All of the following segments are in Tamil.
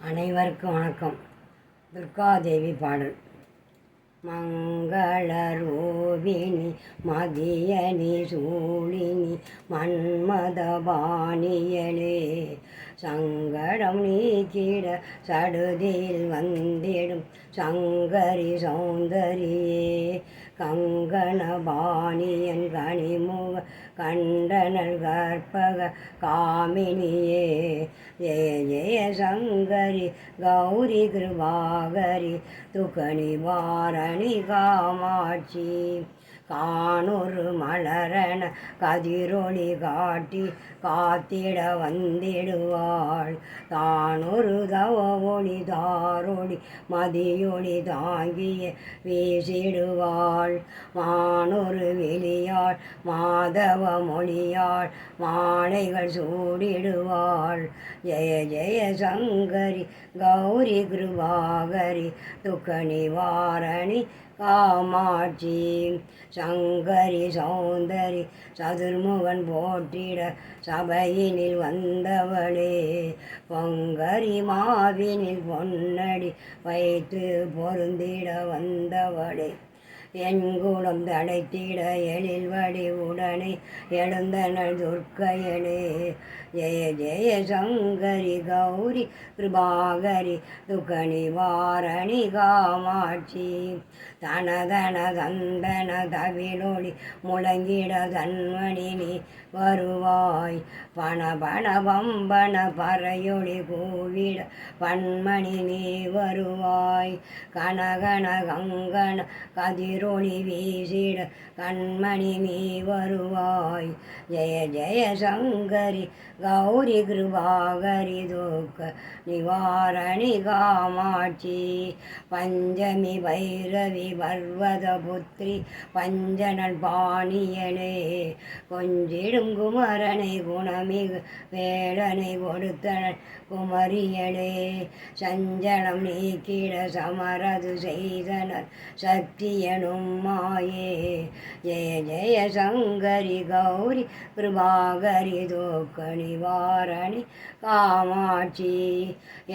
அனைவருக்கும் வணக்கம். துர்காதேவி பாடல். மங்களரூபிணி மதியனி சூழினி மன்மதபாணியலே சங்கடம் நீக்கிட சடுதியில் வந்திடும் சங்கரி சௌந்தரியே கங்கணபாணியன் கனிமுக கண்டனல் கற்பக காமினியே. ஜெய ஜெய சங்கரி கௌரி கிருபாகரி துகணி வாரணி காமாட்சி. காணொரு மலரன கதிரொளி காட்டி காத்திட வந்திடுவாள். தானொரு தவ ஒளி தாரொளி மதியொளி தாங்கிய வீசிடுவாள். மானொரு வெளியாள் மாதவ மொழியாள் மாலைகள் சூடிடுவாள். ஜெய ஜெய சங்கரி கௌரி கிருபாகரி துக்க நிவாரணி காமாட்சி. சங்கரி சௌந்தரி சதுர்முகன் போற்றிட சபையினில் வந்தவளே. பொங்கரி மாவினில் பொன்னடி வைத்து பொருந்திட வந்தவளே. என் குணம் தடைத்திட எழில் வடி உடனே எழுந்தனள் துர்க்கையனே ஜெய ஜெய சங்கரி கௌரி கிருபாகரி துக்க நிவாரணி காமாட்சி. தனதன தந்தன தவிலொளி முழங்கிட தன்மணி நீ வருவாய். பண பண பம்பன பறையொளி கூவிட பன்மணி நீ வருவாய். கனகன கங்கன கதிர் கதிரொளி வீசிட கண்மணி நீ வருவாய். ஜெய ஜெய சங்கரி கௌரி கிருபாகரி தூக்க நிவாரணி காமாட்சி. பஞ்சமி பைரவி பர்வத புத்திரி பஞ்சனன் பாணியனே. கொஞ்சிடும் குமரனை குணமிகு வேடனை கொடுத்தனன் குமரியனே. சஞ்சலம் நீக்கிட சமரது செய்தனர் சத்தியனும் மாயே. ஜெய ஜெய சங்கரி கௌரி கிருபாகரி தோக்க நிவாரணி காமாட்சி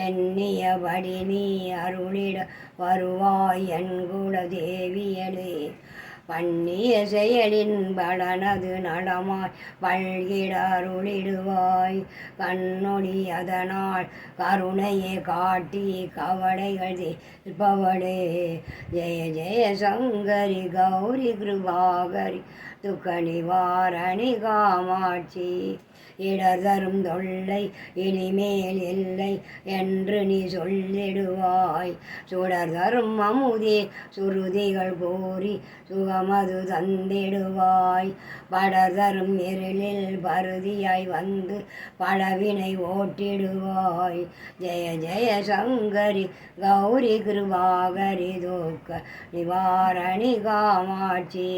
எண்ணியபடி நீ அருளிட வருவாய் என் குலதேவியலே தேவியலே பண்ணிய செயலின் பலனது நடமாய் பல்கிட கண்ணொளி அதனால் கருணையை காட்டி கவலைகள் தீர்ப்பவளே. ஜெய ஜெய சங்கரி கௌரி கிருபாகரி துக்க நிவாரணி காமாட்சி. இடர் தரும் தொல்லை இனிமேல் இல்லை என்று நீ சொல்லிடுவாய். சுடர் தரும் அமுதே சுருதிகள் கூறி முகமது தந்திடுவாய். படதரும் இருளில் பருதியாய் வந்து படவினை ஓட்டிடுவாய். ஜெய ஜெய சங்கரி கௌரி கிருபாகரி தூக்க நிவாரணி காமாட்சி.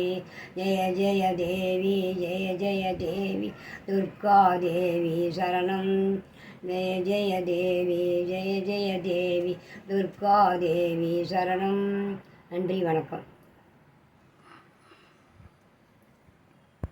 ஜெய ஜெய தேவி ஜெய ஜெய தேவி துர்கா தேவி சரணம். ஜெய ஜெய தேவி ஜெய ஜெய தேவி துர்கா தேவி சரணம். நன்றி வணக்கம்.